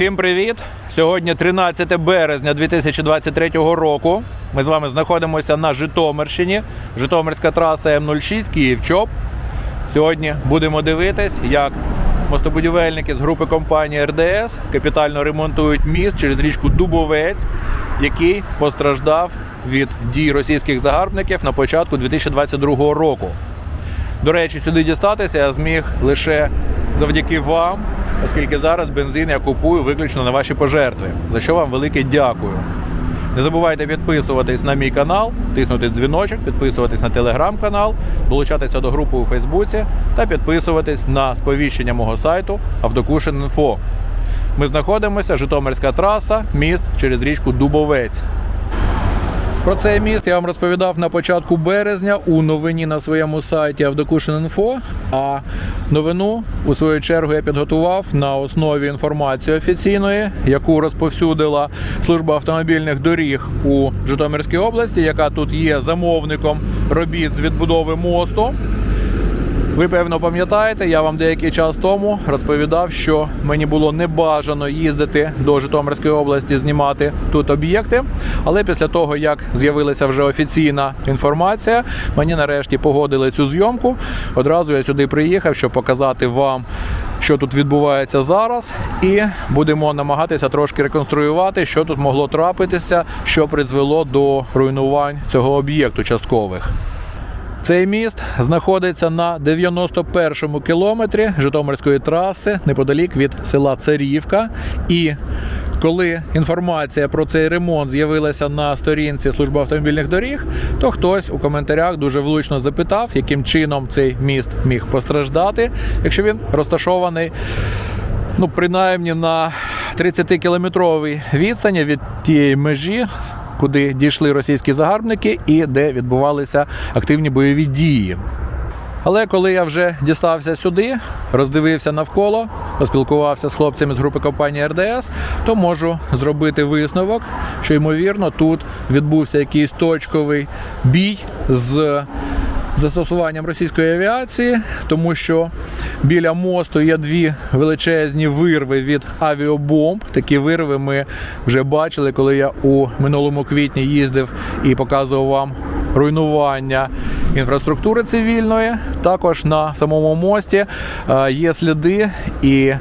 Усім привіт! Сьогодні 13 березня 2023 року. Ми з вами знаходимося на Житомирщині. Житомирська траса М06 Київ-Чоп. Сьогодні будемо дивитись, як мостобудівельники з групи компанії РДС капітально ремонтують міст через річку Дубовець, який постраждав від дій російських загарбників на початку 2022 року. До речі, сюди дістатися я зміг лише завдяки вам, оскільки зараз бензин я купую виключно на ваші пожертви. За що вам велике дякую. Не забувайте підписуватись на мій канал, тиснути дзвіночок, підписуватись на телеграм-канал, долучатися до групи у Фейсбуці та підписуватись на сповіщення мого сайту Автокушин.Інфо. Ми знаходимося Житомирська траса, міст через річку Дубовець. Про цей міст я вам розповідав на початку березня у новині на своєму сайті Авдокушин.Інфо. А новину у свою чергу я підготував на основі інформації офіційної, яку розповсюдила служба автомобільних доріг у Житомирській області, яка тут є замовником робіт з відбудови мосту. Ви певно пам'ятаєте, я вам деякий час тому розповідав, що мені було небажано їздити до Житомирської області знімати тут об'єкти. Але після того, як з'явилася вже офіційна інформація, мені нарешті погодили цю зйомку. Одразу я сюди приїхав, щоб показати вам. Що тут відбувається зараз, і будемо намагатися трошки реконструювати, що тут могло трапитися, що призвело до руйнувань цього об'єкту часткових. Цей міст знаходиться на 91-му кілометрі Житомирської траси неподалік від села Царівка. І коли інформація про цей ремонт з'явилася на сторінці служби автомобільних доріг, то хтось у коментарях дуже влучно запитав, яким чином цей міст міг постраждати, якщо він розташований ну, принаймні на 30-кілометровій відстані від тієї межі, куди дійшли російські загарбники і де відбувалися активні бойові дії. Але коли я вже дістався сюди, роздивився навколо, поспілкувався з хлопцями з групи компанії РДС, то можу зробити висновок, що ймовірно тут відбувся якийсь точковий бій з застосуванням російської авіації, тому що біля мосту є дві величезні вирви від авіабомб. Такі вирви ми вже бачили, коли я у минулому квітні їздив і показував вам руйнування інфраструктури цивільної. Також на самому мості е, є сліди і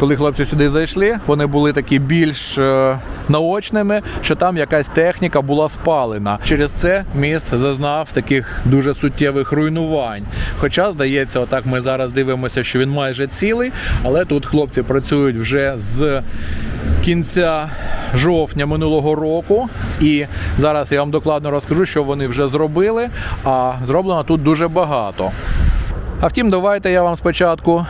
коли хлопці сюди зайшли, вони були такі більш е, наочними, що там якась техніка була спалена. Через це міст зазнав таких дуже суттєвих руйнувань. Хоча, здається, отак ми зараз дивимося, що він майже цілий, але тут хлопці працюють вже з кінця жовтня минулого року. І зараз я вам докладно розкажу, що вони вже зробили. А зроблено тут дуже багато. А втім, давайте я вам спочатку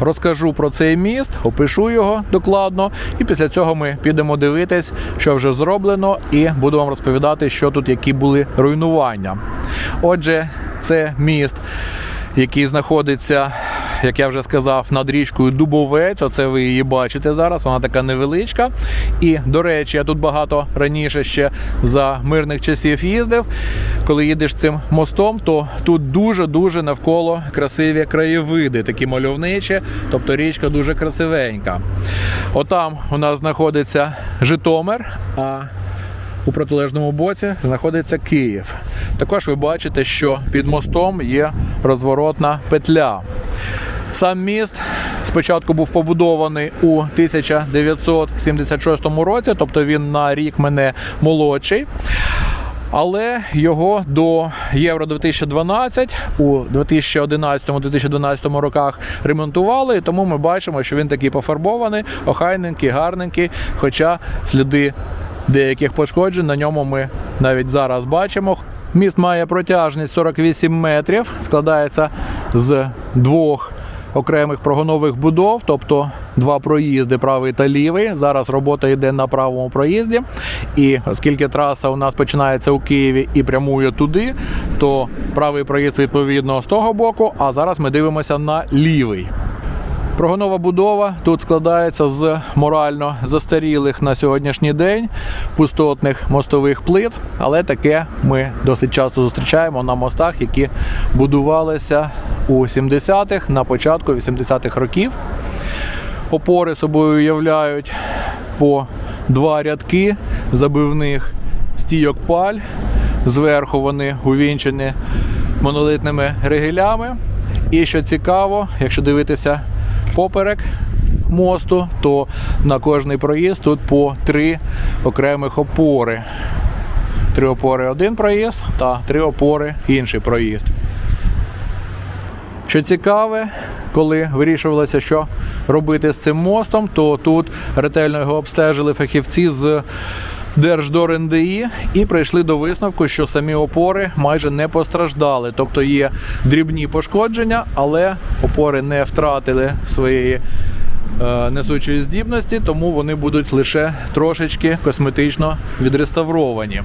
розкажу про цей міст, опишу його докладно, і після цього ми підемо дивитись, що вже зроблено, і буду вам розповідати, що тут які були руйнування. Отже, це міст, який знаходиться. Як я вже сказав, над річкою Дубовець, оце ви її бачите зараз, вона така невеличка. І, до речі, я тут багато раніше ще за мирних часів їздив. Коли їдеш цим мостом, то тут дуже-дуже навколо красиві краєвиди, такі мальовничі, тобто річка дуже красивенька. Отам у нас знаходиться Житомир, а у протилежному боці знаходиться Київ. Також ви бачите, що під мостом є розворотна петля. Сам міст спочатку був побудований у 1976 році, тобто він на рік мене молодший. Але його до Євро 2012 у 2011-2012 роках ремонтували, і тому ми бачимо, що він такий пофарбований, охайненький, гарненький. Хоча сліди деяких пошкоджень на ньому ми навіть зараз бачимо. Міст має протяжність 48 метрів, складається з двох окремих прогонових будов, тобто два проїзди, правий та лівий. Зараз робота йде на правому проїзді. І оскільки траса у нас починається у Києві і прямує туди, то правий проїзд відповідно з того боку, а зараз ми дивимося на лівий. Прогонова будова тут складається з морально застарілих на сьогоднішній день пустотних мостових плит, але таке ми досить часто зустрічаємо на мостах, які будувалися у 70-х, на початку 80-х років. Опори собою уявляють по два рядки забивних стійок паль. Зверху вони увінчені монолитними ригелями. І що цікаво, якщо дивитися поперек мосту, то на кожний проїзд тут по три окремих опори. Три опори один проїзд та три опори інший проїзд. Що цікаве, коли вирішувалося, що робити з цим мостом, то тут ретельно його обстежили фахівці з Держдор НДІ і прийшли до висновку, що самі опори майже не постраждали. Тобто є дрібні пошкодження, але опори не втратили своєї несучої здібності, тому вони будуть лише трошечки косметично відреставровані.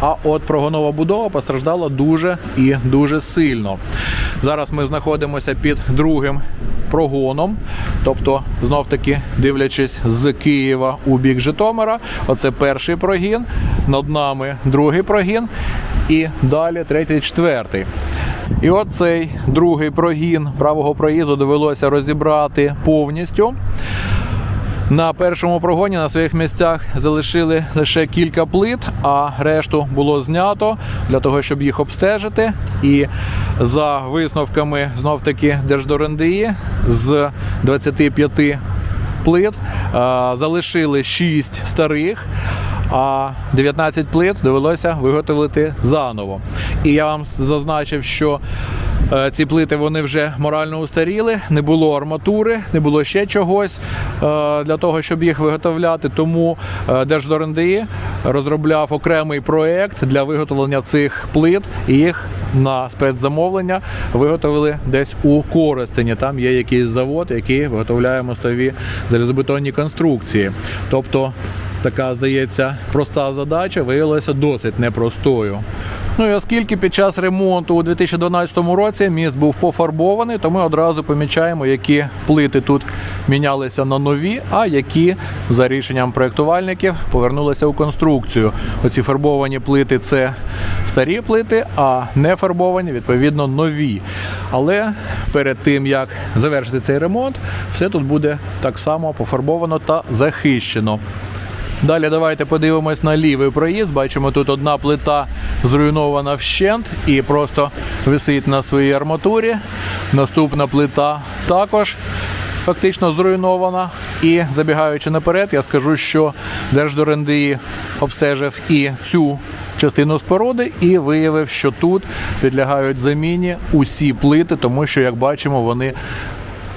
А от прогонова будова постраждала дуже і дуже сильно. Зараз ми знаходимося під другим прогоном, тобто знов таки дивлячись з Києва у бік Житомира. Оце перший прогін, над нами другий прогін, і далі третій, четвертий. І от цей другий прогін правого проїзду довелося розібрати повністю. На першому прогоні на своїх місцях залишили лише кілька плит, а решту було знято для того, щоб їх обстежити. І за висновками знов таки Держдорендії з 25 плит залишили 6 старих. А 19 плит довелося виготовити заново. І я вам зазначив, що Е, Ці плити вони вже морально устаріли, не було арматури, не було ще чогось е, для того, щоб їх виготовляти. Тому е, Держдор.НДІ розробляв окремий проект для виготовлення цих плит і їх на спецзамовлення виготовили десь у Коростені. Там є якийсь завод, який виготовляє мостові залізобетонні конструкції. Тобто така, здається, проста задача виявилася досить непростою. Ну і оскільки під час ремонту у 2012 році міст був пофарбований, то ми одразу помічаємо, які плити тут мінялися на нові, а які за рішенням проєктувальників повернулися у конструкцію. Оці фарбовані плити це старі плити, а не фарбовані, відповідно, нові. Але перед тим як завершити цей ремонт, все тут буде так само пофарбовано та захищено. Далі давайте подивимось на лівий проїзд. Бачимо, тут одна плита зруйнована вщент і просто висить на своїй арматурі. Наступна плита також фактично зруйнована. І забігаючи наперед, я скажу, що Держдор.НДІ обстежив і цю частину споруди і виявив, що тут підлягають заміні усі плити, тому що, як бачимо, вони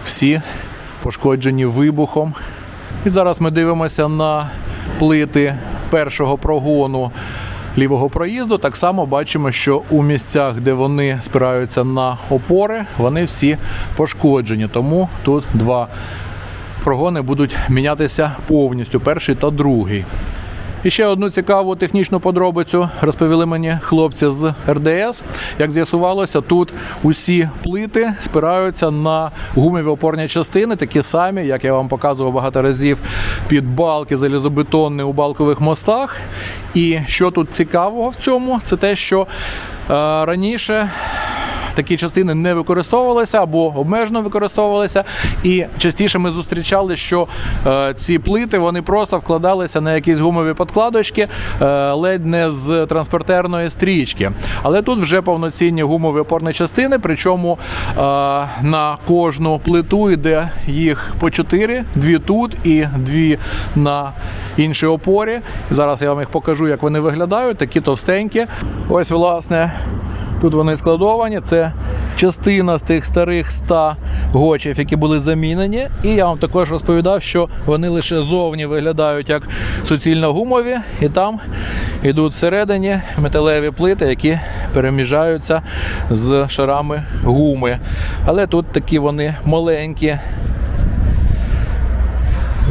всі пошкоджені вибухом. І зараз ми дивимося на плити першого прогону лівого проїзду. Так само бачимо, що у місцях, де вони спираються на опори, вони всі пошкоджені. Тому тут два прогони будуть мінятися повністю перший та другий. І ще одну цікаву технічну подробицю розповіли мені хлопці з РДС. Як з'ясувалося, тут усі плити спираються на гумові опорні частини, такі самі, як я вам показував багато разів під балки залізобетонні у балкових мостах. І що тут цікавого в цьому, це те, що е, раніше такі частини не використовувалися або обмежено використовувалися. І частіше ми зустрічали, що е, ці плити вони просто вкладалися на якісь гумові подкладочки, е, ледь не з транспортерної стрічки. Але тут вже повноцінні гумові опорні частини, причому е, на кожну плиту йде їх по чотири, дві тут і дві на іншій опорі. Зараз я вам їх покажу, як вони виглядають, такі товстенькі. Ось, власне. Тут вони складовані. Це частина з тих старих 100 гочів, які були замінені. І я вам також розповідав, що вони лише зовні виглядають як суцільно гумові, і там йдуть всередині металеві плити, які переміжаються з шарами гуми. Але тут такі вони маленькі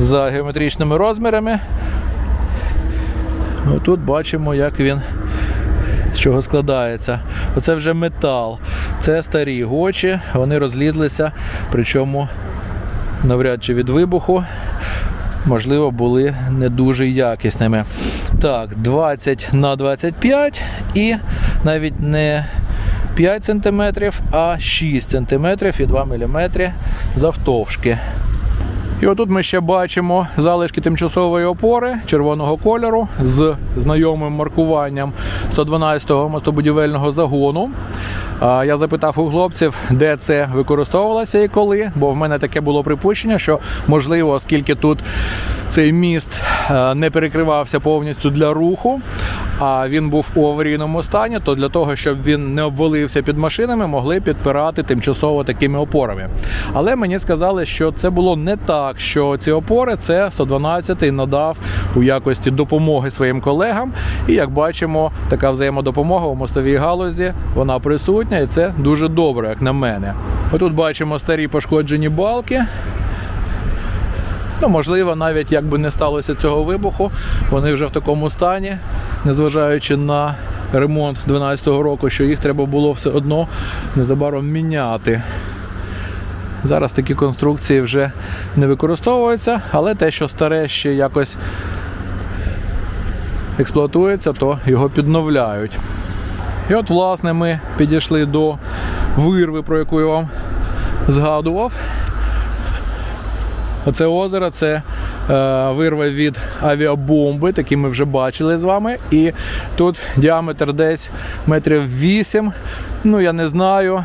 за геометричними розмірами. Тут бачимо, як він з чого складається. Оце вже метал. Це старі гочі, вони розлізлися, причому навряд чи від вибуху, можливо, були не дуже якісними. Так, 20 на 25 і навіть не 5 см, а 6 см і 2 мм завтовшки. І отут ми ще бачимо залишки тимчасової опори червоного кольору з знайомим маркуванням 112-го мостобудівельного загону. Я запитав у хлопців, де це використовувалося і коли, бо в мене таке було припущення, що можливо, оскільки тут цей міст не перекривався повністю для руху, а він був у аварійному стані, то для того, щоб він не обвалився під машинами, могли підпирати тимчасово такими опорами. Але мені сказали, що це було не так, що ці опори це 112-й надав у якості допомоги своїм колегам. І як бачимо, така взаємодопомога у мостовій галузі вона присутня, і це дуже добре, як на мене. Отут бачимо старі пошкоджені балки. Ну, можливо, навіть якби не сталося цього вибуху, вони вже в такому стані, незважаючи на ремонт 12-го року, що їх треба було все одно незабаром міняти. Зараз такі конструкції вже не використовуються, але те, що старе ще якось експлуатується, то його підновляють. І от, власне, ми підійшли до вирви, про яку я вам згадував. Оце озеро це е, вирва від авіабомби, такі ми вже бачили з вами. І тут діаметр десь метрів 8. Ну, я не знаю.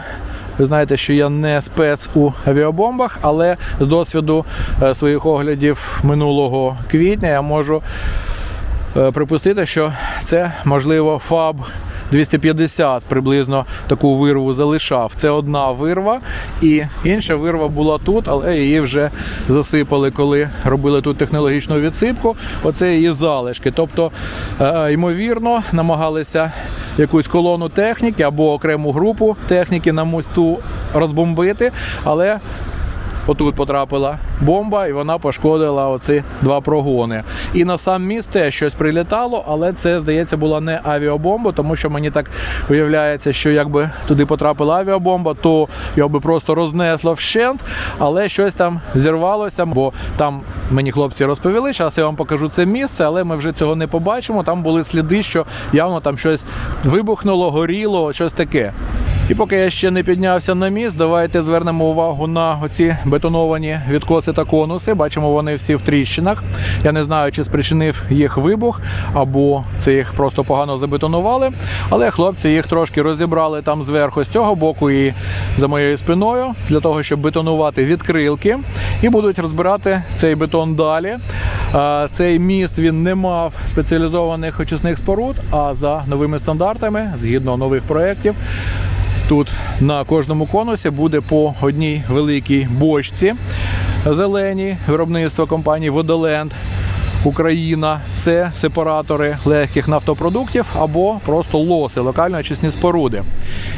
Ви знаєте, що я не спец у авіабомбах, але з досвіду е, своїх оглядів минулого квітня я можу е, припустити, що це можливо ФАБ 250 приблизно таку вирву залишав. Це одна вирва, і інша вирва була тут, але її вже засипали, коли робили тут технологічну відсипку. Оце її залишки. Тобто, е, ймовірно, намагалися якусь колону техніки або окрему групу техніки на мосту розбомбити, але Отут потрапила бомба, і вона пошкодила оці два прогони. І на сам міст теж щось прилітало, але це, здається, була не авіабомба, тому що мені так виявляється, що якби туди потрапила авіабомба, то його би просто рознесло вщент, але щось там зірвалося, бо там мені хлопці розповіли. Зараз я вам покажу це місце, але ми вже цього не побачимо. Там були сліди, що явно там щось вибухнуло, горіло, щось таке. І поки я ще не піднявся на міст, давайте звернемо увагу на оці бетоновані відкоси та конуси. Бачимо, вони всі в тріщинах. Я не знаю, чи спричинив їх вибух, або це їх просто погано забетонували. Але хлопці їх трошки розібрали там зверху з цього боку і за моєю спиною для того, щоб бетонувати відкрилки, і будуть розбирати цей бетон далі. Цей міст він не мав спеціалізованих очисних споруд, а за новими стандартами, згідно нових проєктів, Тут на кожному конусі буде по одній великій бочці зеленій виробництва компанії Водоленд. Україна це сепаратори легких нафтопродуктів або просто лоси, локально очисні споруди.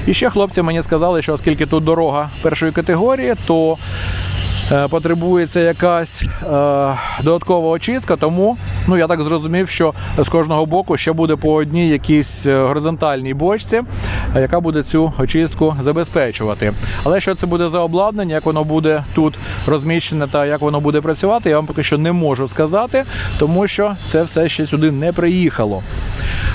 І ще хлопці мені сказали, що оскільки тут дорога першої категорії, то потребується якась е, додаткова очистка, тому ну я так зрозумів, що з кожного боку ще буде по одній якійсь е, горизонтальній бочці, е, яка буде цю очистку забезпечувати. Але що це буде за обладнання, як воно буде тут розміщене та як воно буде працювати, я вам поки що не можу сказати, тому що це все ще сюди не приїхало.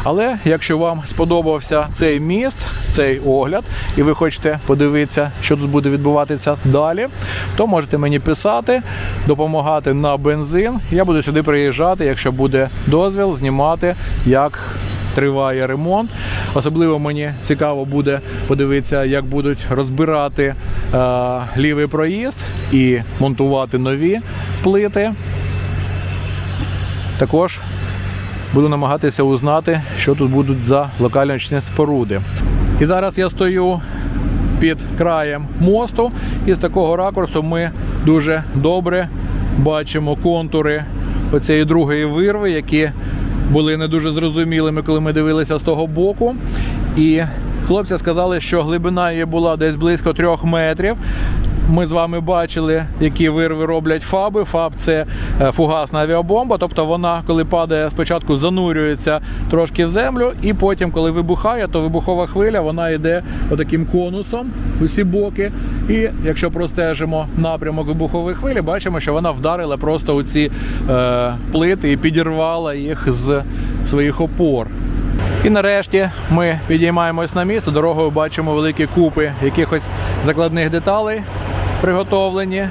Але якщо вам сподобався цей міст, цей огляд, і ви хочете подивитися, що тут буде відбуватися далі, то можете мені писати, допомагати на бензин. Я буду сюди приїжджати, якщо буде дозвіл, знімати, як триває ремонт. Особливо мені цікаво буде подивитися, як будуть розбирати е, лівий проїзд і монтувати нові плити. Також буду намагатися узнати, що тут будуть за локальні очисні споруди. І зараз я стою під краєм мосту, і з такого ракурсу ми дуже добре бачимо контури оцієї другої вирви, які були не дуже зрозумілими, коли ми дивилися з того боку. І хлопці сказали, що глибина її була десь близько трьох метрів. Ми з вами бачили, які вирви роблять фаби. Фаб це е, фугасна авіабомба, тобто вона, коли падає, спочатку занурюється трошки в землю, і потім, коли вибухає, то вибухова хвиля вона йде отаким конусом усі боки. І якщо простежимо напрямок вибухової хвилі, бачимо, що вона вдарила просто у ці е, плити і підірвала їх з своїх опор. І нарешті ми підіймаємось на місто. Дорогою бачимо великі купи якихось закладних деталей приготовлені.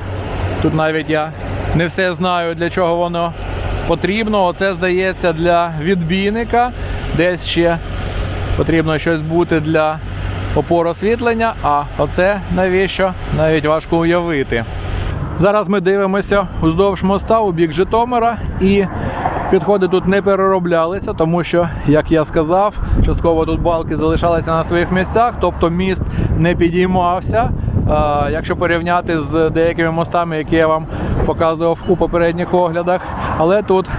Тут навіть я не все знаю, для чого воно потрібно. Оце здається для відбійника. Десь ще потрібно щось бути для опор освітлення, а оце навіщо навіть важко уявити. Зараз ми дивимося уздовж моста у бік Житомира і підходи тут не перероблялися, тому що, як я сказав, частково тут балки залишалися на своїх місцях, тобто міст не підіймався. Якщо порівняти з деякими мостами, які я вам показував у попередніх оглядах, але тут,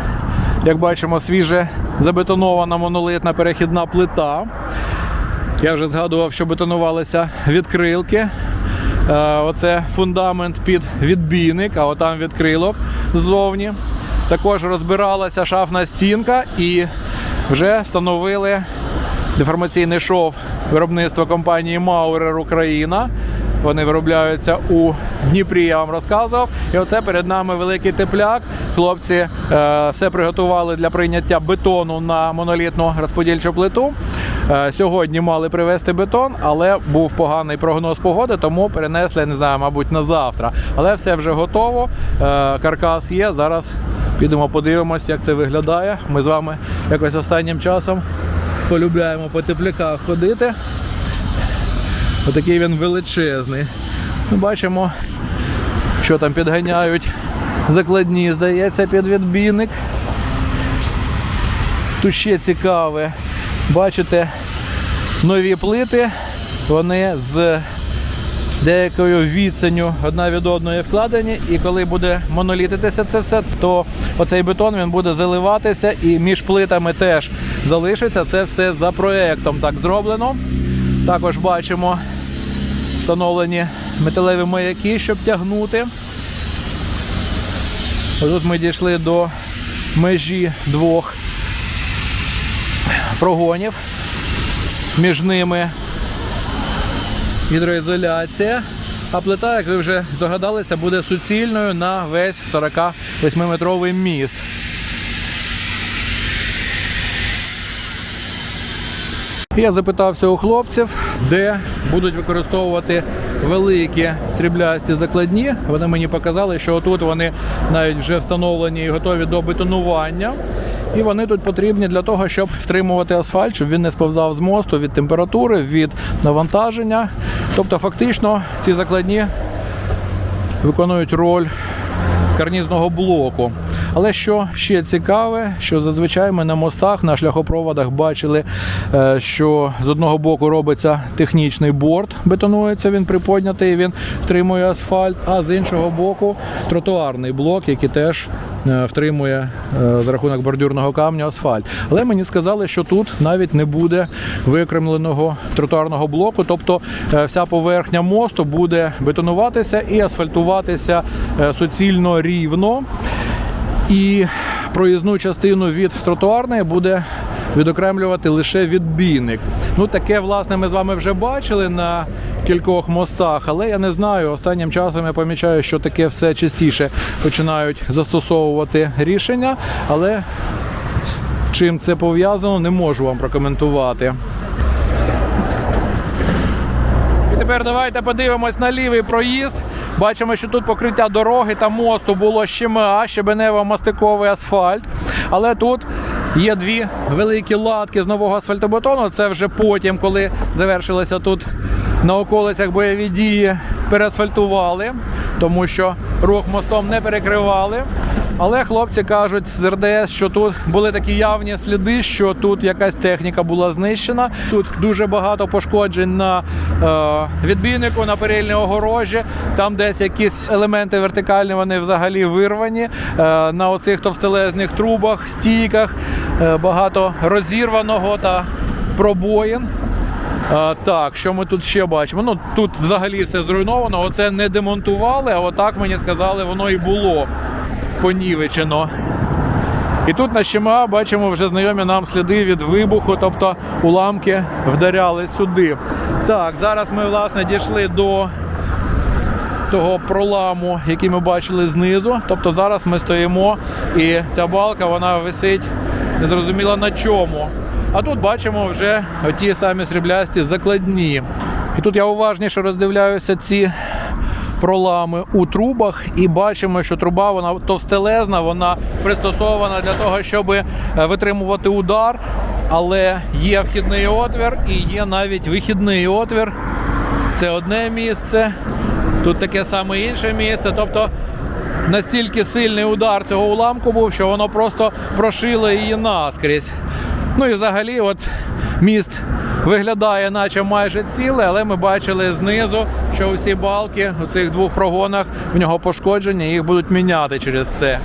як бачимо, свіже забетонована монолитна перехідна плита. Я вже згадував, що бетонувалися відкрилки. Оце фундамент під відбійник, а отам відкрилок ззовні. Також розбиралася шафна стінка і вже встановили деформаційний шов виробництва компанії Maurer Україна. Вони виробляються у Дніпрі, я вам розказував. І оце перед нами великий тепляк. Хлопці е, все приготували для прийняття бетону на монолітну розподільчу плиту. Е, Сьогодні мали привезти бетон, але був поганий прогноз погоди, тому перенесли, не знаю, мабуть, на завтра. Але все вже готово. Е, Каркас є. Зараз підемо подивимось, як це виглядає. Ми з вами якось останнім часом полюбляємо по тепляках ходити. Отакий він величезний. Ми бачимо, що там підганяють закладні, здається, під відбійник. Тут ще цікаве. Бачите, нові плити, вони з деякою відстанню одна від одної вкладені, і коли буде монолітитися це все, то оцей бетон він буде заливатися і між плитами теж залишиться. Це все за проектом так зроблено. Також бачимо встановлені металеві маяки, щоб тягнути. Тут ми дійшли до межі двох прогонів. Між ними гідроізоляція. А плита, як ви вже здогадалися, буде суцільною на весь 48-метровий міст. Я запитався у хлопців, де будуть використовувати великі сріблясті закладні. Вони мені показали, що отут вони навіть вже встановлені і готові до бетонування. І вони тут потрібні для того, щоб втримувати асфальт, щоб він не сповзав з мосту від температури, від навантаження. Тобто, фактично, ці закладні виконують роль карнізного блоку. Але що ще цікаве, що зазвичай ми на мостах, на шляхопроводах бачили, е, що з одного боку робиться технічний борт, бетонується, він приподнятий, він втримує асфальт, а з іншого боку тротуарний блок, який теж е, втримує е, за рахунок бордюрного камню асфальт. Але мені сказали, що тут навіть не буде виокремленого тротуарного блоку, тобто вся поверхня мосту буде бетонуватися і асфальтуватися суцільно рівно. І проїзну частину від тротуарної буде відокремлювати лише відбійник. Ну таке, власне, ми з вами вже бачили на кількох мостах, але я не знаю. Останнім часом я помічаю, що таке все частіше починають застосовувати рішення, але з чим це пов'язано, не можу вам прокоментувати. І тепер давайте подивимось на лівий проїзд. Бачимо, що тут покриття дороги та мосту було щема, щебенево-мастиковий асфальт. Але тут є дві великі латки з нового асфальтобетону. Це вже потім, коли завершилися тут на околицях бойові дії, переасфальтували, тому що рух мостом не перекривали. Але хлопці кажуть з РДС, що тут були такі явні сліди, що тут якась техніка була знищена. Тут дуже багато пошкоджень на е, відбійнику, на перильній огорожі. Там десь якісь елементи вертикальні, вони взагалі вирвані. Е, на оцих товстелезних трубах, стійках е, багато розірваного та пробоїн. А, так, що ми тут ще бачимо? Ну тут взагалі все зруйновано. Оце не демонтували, а отак мені сказали, воно і було понівечено. І тут на ЩМА бачимо вже знайомі нам сліди від вибуху, тобто уламки вдаряли сюди. Так, зараз ми власне дійшли до того проламу, який ми бачили знизу. Тобто зараз ми стоїмо і ця балка вона висить незрозуміло на чому. А тут бачимо вже оті самі сріблясті закладні. І тут я уважніше роздивляюся ці пролами у трубах, і бачимо, що труба вона товстелезна, вона пристосована для того, щоб е, витримувати удар. Але є вхідний отвір і є навіть вихідний отвір. Це одне місце, тут таке саме інше місце. Тобто настільки сильний удар цього уламку був, що воно просто прошило її наскрізь. Ну і взагалі, от міст виглядає, наче майже цілий, але ми бачили знизу, що усі балки у цих двох прогонах в нього пошкоджені, їх будуть міняти через це.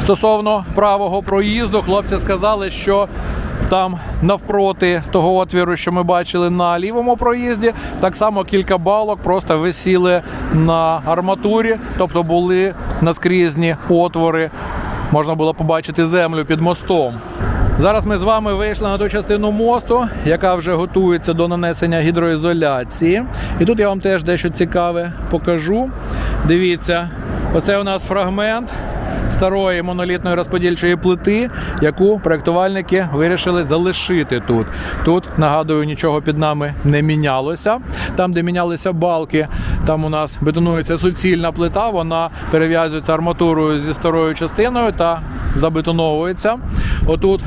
Стосовно правого проїзду, хлопці сказали, що там навпроти того отвіру, що ми бачили на лівому проїзді, так само кілька балок просто висіли на арматурі, тобто були наскрізні отвори. Можна було побачити землю під мостом. Зараз ми з вами вийшли на ту частину мосту, яка вже готується до нанесення гідроізоляції. І тут я вам теж дещо цікаве покажу. Дивіться, оце у нас фрагмент старої монолітної розподільчої плити, яку проєктувальники вирішили залишити тут. Тут нагадую, нічого під нами не мінялося. Там, де мінялися балки, там у нас бетонується суцільна плита. Вона перев'язується арматурою зі старою частиною та забетоновується. Отут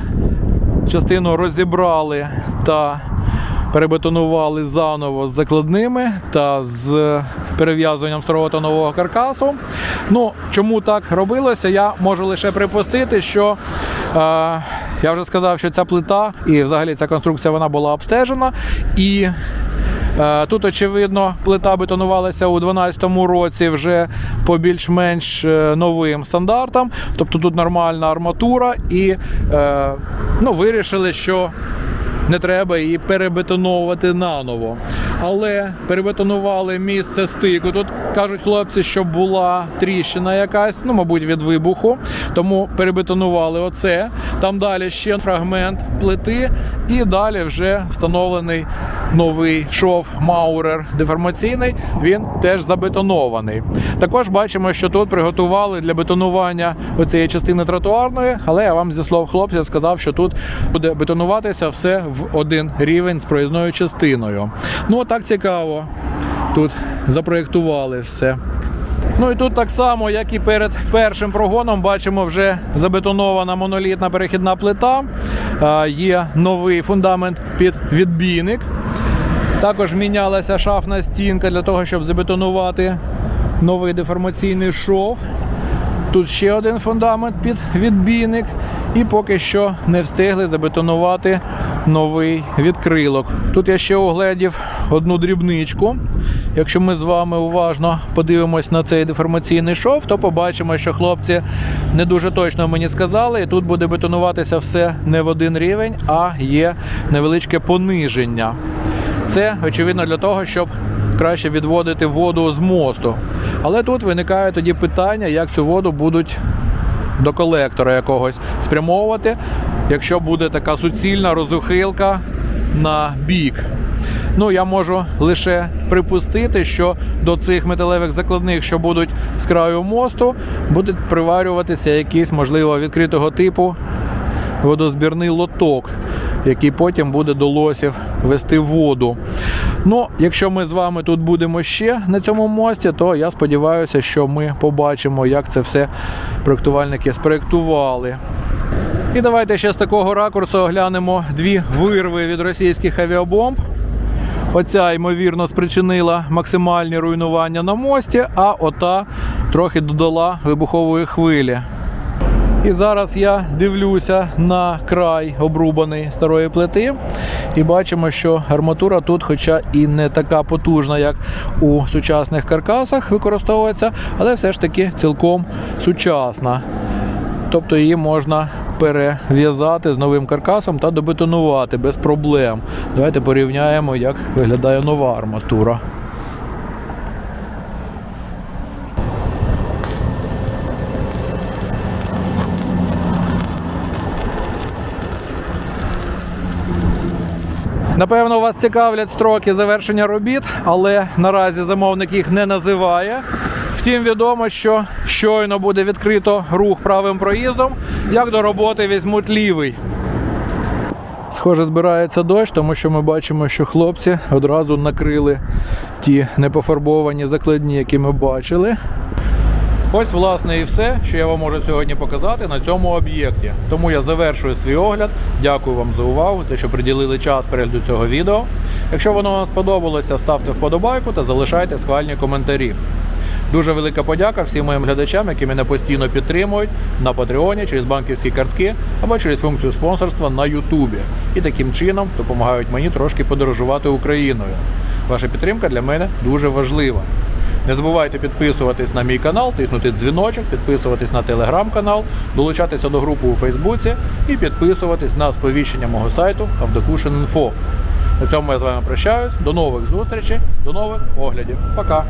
частину розібрали та перебетонували заново з закладними та з перев'язуванням старого та нового каркасу. Ну, чому так робилося, я можу лише припустити, що е, я вже сказав, що ця плита і взагалі ця конструкція вона була обстежена. І Е, Тут, очевидно, плита бетонувалася у 2012 році вже по більш-менш е, новим стандартам. Тобто тут нормальна арматура, і е, ну, вирішили, що не треба її перебетоновувати наново. Але перебетонували місце стику. Тут кажуть хлопці, що була тріщина якась, ну, мабуть, від вибуху. Тому перебетонували оце. Там далі ще фрагмент плити, і далі вже встановлений новий шов Маурер деформаційний. Він теж забетонований. Також бачимо, що тут приготували для бетонування оцієї частини тротуарної, але я вам зі слов хлопців сказав, що тут буде бетонуватися все в один рівень з проїзною частиною. Ну так цікаво. Тут запроєктували все. Ну і тут так само, як і перед першим прогоном, бачимо вже забетонована монолітна перехідна плита. Є новий фундамент під відбійник. Також мінялася шафна стінка для того, щоб забетонувати новий деформаційний шов. Тут ще один фундамент під відбійник. І поки що не встигли забетонувати новий відкрилок. Тут я ще оглядів одну дрібничку. Якщо ми з вами уважно подивимось на цей деформаційний шов, то побачимо, що хлопці не дуже точно мені сказали, і тут буде бетонуватися все не в один рівень, а є невеличке пониження. Це очевидно для того, щоб краще відводити воду з мосту. Але тут виникає тоді питання, як цю воду будуть до колектора якогось спрямовувати, якщо буде така суцільна розухилка на бік. Ну, я можу лише припустити, що до цих металевих закладних, що будуть з краю мосту, буде приварюватися якийсь, можливо, відкритого типу водозбірний лоток, який потім буде до лосів вести воду. Ну, якщо ми з вами тут будемо ще на цьому мості, то я сподіваюся, що ми побачимо, як це все проєктувальники спроєктували. І давайте ще з такого ракурсу оглянемо дві вирви від російських авіабомб. Оця, ймовірно, спричинила максимальні руйнування на мості, а ота трохи додала вибухової хвилі. І зараз я дивлюся на край обрубаний старої плити, і бачимо, що арматура тут, хоча і не така потужна, як у сучасних каркасах використовується, але все ж таки цілком сучасна. Тобто її можна перев'язати з новим каркасом та добетонувати без проблем. Давайте порівняємо, як виглядає нова арматура. Напевно, вас цікавлять строки завершення робіт, але наразі замовник їх не називає. Втім, відомо, що щойно буде відкрито рух правим проїздом, як до роботи візьмуть лівий. Схоже, збирається дощ, тому що ми бачимо, що хлопці одразу накрили ті непофарбовані закладні, які ми бачили. Ось, власне, і все, що я вам можу сьогодні показати на цьому об'єкті. Тому я завершую свій огляд. Дякую вам за увагу, за що приділили час перегляду цього відео. Якщо воно вам сподобалося, ставте вподобайку та залишайте схвальні коментарі. Дуже велика подяка всім моїм глядачам, які мене постійно підтримують на Патреоні через банківські картки або через функцію спонсорства на Ютубі. І таким чином допомагають мені трошки подорожувати Україною. Ваша підтримка для мене дуже важлива. Не забувайте підписуватись на мій канал, тиснути дзвіночок, підписуватись на телеграм-канал, долучатися до групи у Фейсбуці і підписуватись на сповіщення мого сайту Авдокушин.Інфо. На цьому я з вами прощаюсь. До нових зустрічей, до нових оглядів. Пока!